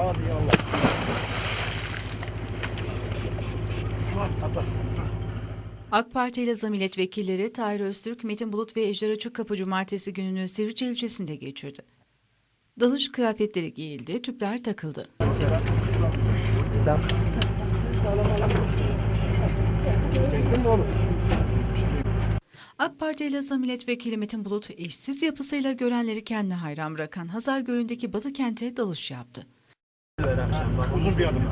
Hadi Allah. Osman atla. AK Parti Elazığ milletvekilleri Tahir Öztürk, Metin Bulut ve Ejder Açıkkapı cumartesi gününü Sivrice ilçesinde geçirdi. Dalış kıyafetleri giyildi, tüpler takıldı. Sen. Çektin mi oğlum? AK Parti Elazığ milletvekili Metin Bulut, eşsiz yapısıyla görenleri kendine hayran bırakan Hazar Gölü'ndeki Batı kente dalış yaptı. Uzun bir adım.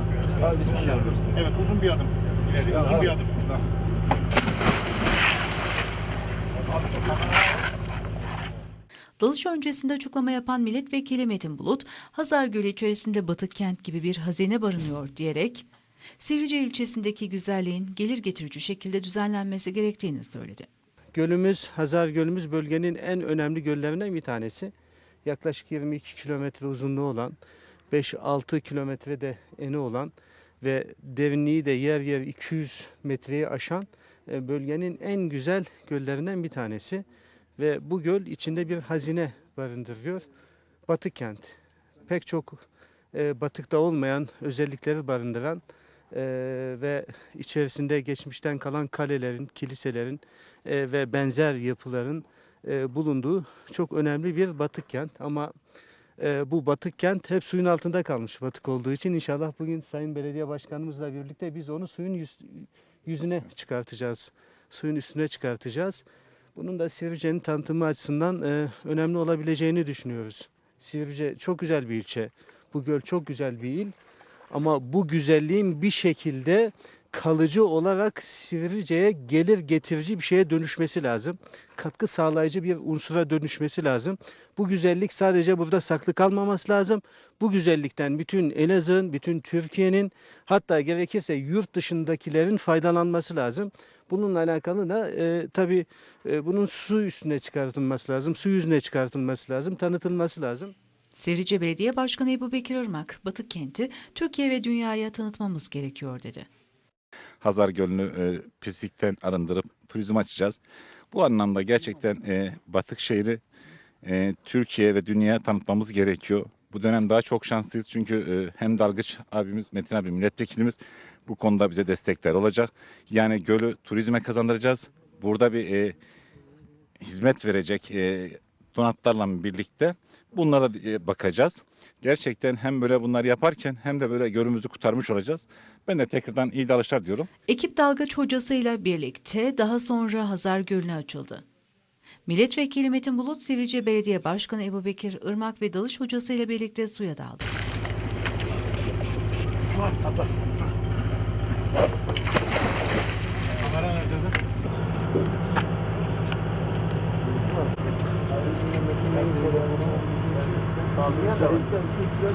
Evet uzun bir adım. İleri, uzun bir adım. Dalış öncesinde açıklama yapan milletvekili Metin Bulut, Hazar Gölü içerisinde Batı kent gibi bir hazine barınıyor diyerek, Sivrice ilçesindeki güzelliğin gelir getirici şekilde düzenlenmesi gerektiğini söyledi. Gölümüz, Hazar Gölümüz bölgenin en önemli göllerinden bir tanesi. Yaklaşık 22 kilometre uzunluğu olan, 5-6 kilometre de eni olan ve derinliği de yer yer 200 metreyi aşan e, bölgenin en güzel göllerinden bir tanesi. Ve bu göl içinde bir hazine barındırıyor. Batı kent. Pek çok e, batıkta olmayan özellikleri barındıran e, ve içerisinde geçmişten kalan kalelerin, kiliselerin e, ve benzer yapıların bulunduğu çok önemli bir batık kent. Ama e, bu batık kent hep suyun altında kalmış batık olduğu için inşallah bugün Sayın Belediye Başkanımızla birlikte biz onu suyun yüz- yüzüne çıkartacağız. Suyun üstüne çıkartacağız. Bunun da Sivrice'nin tanıtımı açısından e, önemli olabileceğini düşünüyoruz. Sivrice çok güzel bir ilçe. Bu göl çok güzel bir il. Ama bu güzelliğin bir şekilde kalıcı olarak Sivrice'ye gelir getirici bir şeye dönüşmesi lazım. Katkı sağlayıcı bir unsura dönüşmesi lazım. Bu güzellik sadece burada saklı kalmaması lazım. Bu güzellikten bütün Elazığ'ın, bütün Türkiye'nin hatta gerekirse yurt dışındakilerin faydalanması lazım. Bununla alakalı da e, tabii e, bunun su üstüne çıkartılması lazım, su yüzüne çıkartılması lazım, tanıtılması lazım. Sivrice Belediye Başkanı Ebu Bekir Irmak, Batı kenti Türkiye ve dünyaya tanıtmamız gerekiyor dedi. Hazar Gölü'nü e, pislikten arındırıp turizm açacağız. Bu anlamda gerçekten e, Batık şehri e, Türkiye ve dünyaya tanıtmamız gerekiyor. Bu dönem daha çok şanslıyız çünkü e, hem Dalgıç abimiz, Metin abi milletvekilimiz bu konuda bize destekler olacak. Yani gölü turizme kazandıracağız. Burada bir e, hizmet verecek e, donatlarla birlikte bunlara e, bakacağız. Gerçekten hem böyle bunlar yaparken hem de böyle gölümüzü kurtarmış olacağız. Ben de tekrardan iyi dalışlar diyorum. Ekip dalgıç hocasıyla birlikte daha sonra Hazar Gölü'ne açıldı. Milletvekili Metin Bulut, Sivrice Belediye Başkanı Ebu Bekir Irmak ve dalış hocasıyla birlikte suya daldı. Atla. Kamera nerede?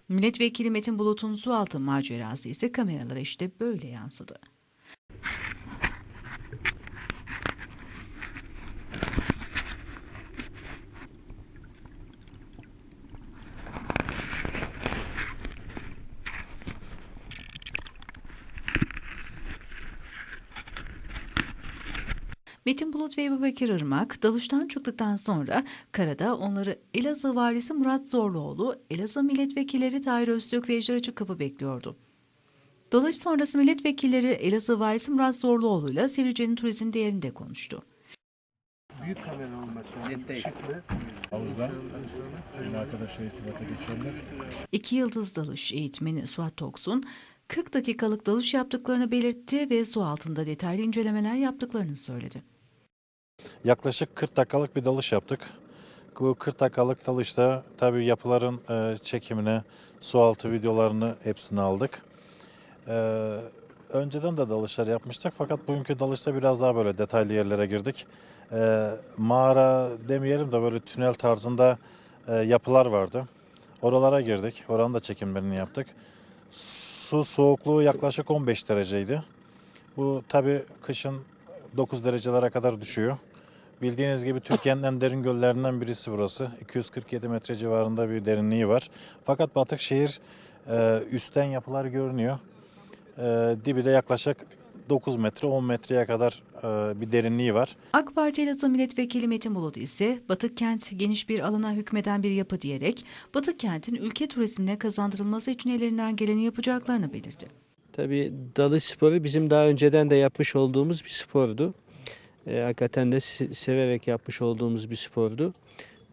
Milletvekili Metin Bulut'un su altı macerası ise kameralara işte böyle yansıdı. Metin Bulut ve Ebu Bekir Irmak dalıştan çıktıktan sonra karada onları Elazığ valisi Murat Zorluoğlu, Elazığ milletvekilleri Tahir Öztürk ve Ejder Açıkkapı bekliyordu. Dalış sonrası milletvekilleri Elazığ valisi Murat Zorluoğlu ile Sivrice'nin turizm değerinde konuştu. Büyük kamera olması lazım. Havuzda sayın arkadaşlar irtibata geçiyorlar. İki yıldız dalış eğitmeni Suat Toksun, 40 dakikalık dalış yaptıklarını belirtti ve su altında detaylı incelemeler yaptıklarını söyledi. Yaklaşık 40 dakikalık bir dalış yaptık. Bu 40 dakikalık dalışta tabii yapıların e, çekimini, sualtı videolarını hepsini aldık. E, önceden de dalışlar yapmıştık fakat bugünkü dalışta biraz daha böyle detaylı yerlere girdik. E, mağara demeyelim de böyle tünel tarzında yapılar vardı. Oralara girdik. Oranın da çekimlerini yaptık. Su soğukluğu yaklaşık 15 dereceydi. Bu tabii kışın 9 derecelere kadar düşüyor. Bildiğiniz gibi Türkiye'nin en derin göllerinden birisi burası. 247 metre civarında bir derinliği var. Fakat Batıkşehir e, üstten yapılar görünüyor. E, dibi de yaklaşık 9 metre 10 metreye kadar e, bir derinliği var. AK Parti Elazığ Milletvekili Metin Bulut ise Batık Kent geniş bir alana hükmeden bir yapı diyerek Batık Kent'in ülke turizmine kazandırılması için ellerinden geleni yapacaklarını belirtti. Tabii dalış sporu bizim daha önceden de yapmış olduğumuz bir spordu. E, hakikaten de se- severek yapmış olduğumuz bir spordu.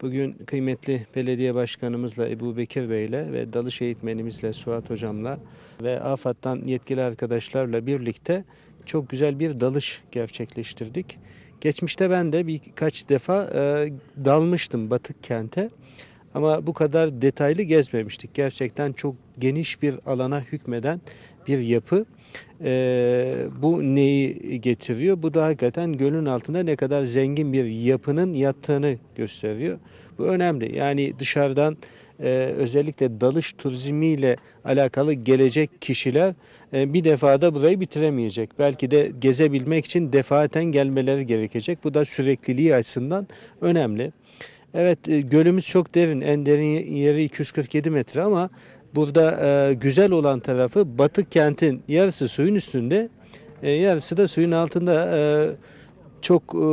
Bugün kıymetli belediye başkanımızla Ebu Bekir Bey'le ve dalış eğitmenimizle Suat Hocam'la ve AFAD'dan yetkili arkadaşlarla birlikte çok güzel bir dalış gerçekleştirdik. Geçmişte ben de birkaç defa e, dalmıştım Batık Kent'e. Ama bu kadar detaylı gezmemiştik. Gerçekten çok geniş bir alana hükmeden bir yapı. Ee, bu neyi getiriyor? Bu da hakikaten gölün altında ne kadar zengin bir yapının yattığını gösteriyor. Bu önemli. Yani dışarıdan e, özellikle dalış turizmiyle alakalı gelecek kişiler e, bir defada burayı bitiremeyecek. Belki de gezebilmek için defaten gelmeleri gerekecek. Bu da sürekliliği açısından önemli. Evet e, gölümüz çok derin. En derin yeri 247 metre ama burada e, güzel olan tarafı Batık kentin yarısı suyun üstünde, e, yarısı da suyun altında e, çok e,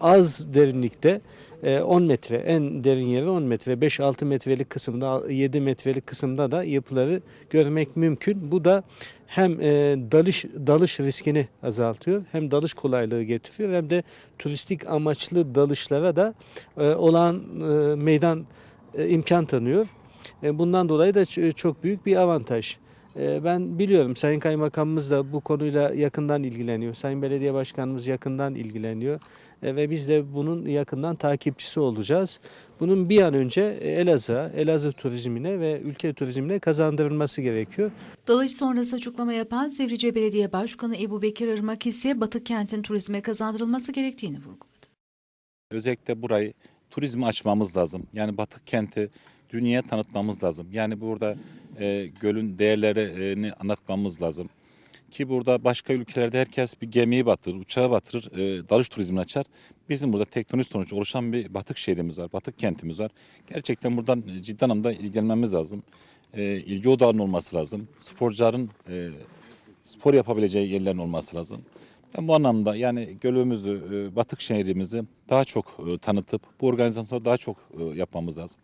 az derinlikte. e, 10 metre en derin yeri 10 metre 5-6 metrelik kısımda 7 metrelik kısımda da yapıları görmek mümkün. Bu da hem e, dalış dalış riskini azaltıyor hem dalış kolaylığı getiriyor hem de turistik amaçlı dalışlara da e, olan e, meydan e, imkan tanıyor. E, bundan dolayı da çok büyük bir avantaj. E, ben biliyorum Sayın Kaymakamımız da bu konuyla yakından ilgileniyor. Sayın Belediye Başkanımız yakından ilgileniyor. E, ve biz de bunun yakından takipçisi olacağız. Bunun bir an önce Elazığ'a, Elazığ turizmine ve ülke turizmine kazandırılması gerekiyor. Dalış sonrası açıklama yapan Sivrice Belediye Başkanı Ebu Bekir Irmak ise Batık Kent'in turizme kazandırılması gerektiğini vurguladı. Özellikle burayı turizme açmamız lazım. Yani Batık kenti dünyaya tanıtmamız lazım. Yani burada e, gölün değerlerini anlatmamız lazım. Ki burada başka ülkelerde herkes bir gemiyi batırır, uçağı batırır, e, dalış turizmini açar. Bizim burada tektonik sonuç oluşan bir batık şehrimiz var, batık kentimiz var. Gerçekten buradan ciddi anlamda ilgilenmemiz lazım. E, ilgi odağının olması lazım. Sporcuların e, spor yapabileceği yerlerin olması lazım. Ben bu anlamda yani gölümüzü, e, batık şehrimizi daha çok e, tanıtıp bu organizasyonu daha çok e, yapmamız lazım.